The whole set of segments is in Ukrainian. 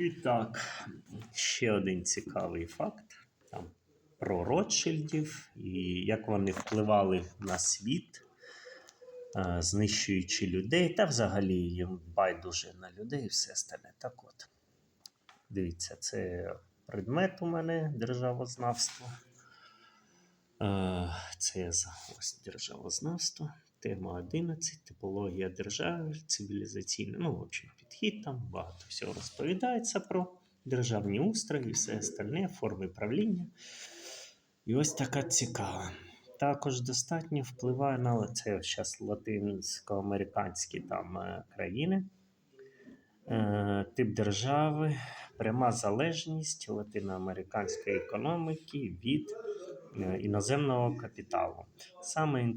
І так, ще один цікавий факт там, про Ротшильдів і як вони впливали на світ, е, знищуючи людей, та взагалі їм байдуже на людей і все остальне. Так от, дивіться, це предмет у мене державознавство. Е, Це ось державознавство. Тема 11. Типологія держави, цивілізаційний, ну, в общем, підхід там багато всього розповідається про державні устрої все остальне, форми правління. І ось така цікава. Також достатньо впливає на це зараз латинсько-американські там е, країни. Е, Тип держави, пряма залежність латиноамериканської економіки від е, іноземного капіталу. Саме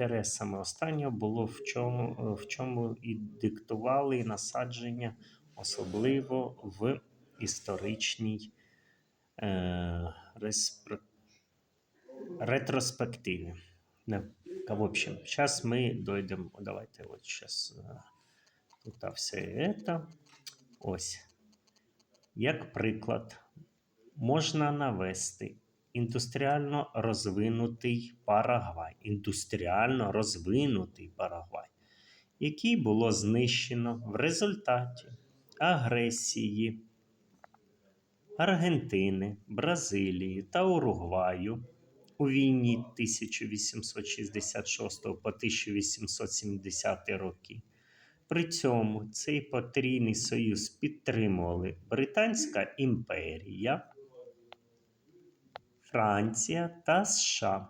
інтересами останнього було в чому, в чому і диктували насадження, особливо в історичній е, респро- ретроспективі. Не, В общем, зараз ми дойдемо. Давайте от зараз тут все це. Ось. Як приклад, можна навести індустріально розвинутий Парагвай. Індустріально розвинутий Парагвай, який було знищено в результаті агресії Аргентини, Бразилії та Уругваю у війні 1866 по 1870 роки. При цьому цей потрійний союз підтримували Британська імперія, Франція та США.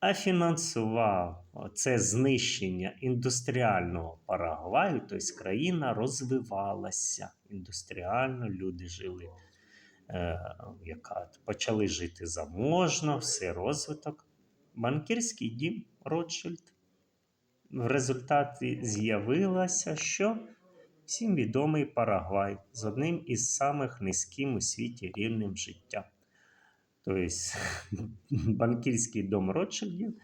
А фінансував це знищення індустріального Парагваю, тобто країна розвивалася індустріально, люди жили, е, яка почали жити заможно, все розвиток. Банкірський дім Ротшильд. В результаті з'явилося, що всім відомий Парагвай з одним із самих низьким у світі рівнем життя. Тобто банкірський дом Ротшильдів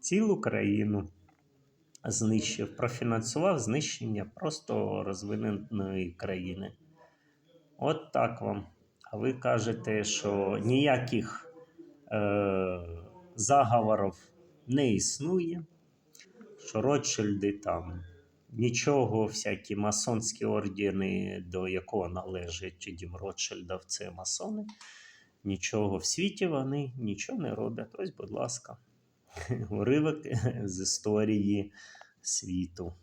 цілу країну знищив, профінансував знищення просто розвиненої країни. От так вам. А ви кажете, що ніяких е, заговорів не існує, що Ротшильди там нічого, всякі масонські ордени, до якого належить дім Ротшильдів, це масони. Нічого в світі вони нічого не роблять. Ось, будь ласка, уривок з історії світу.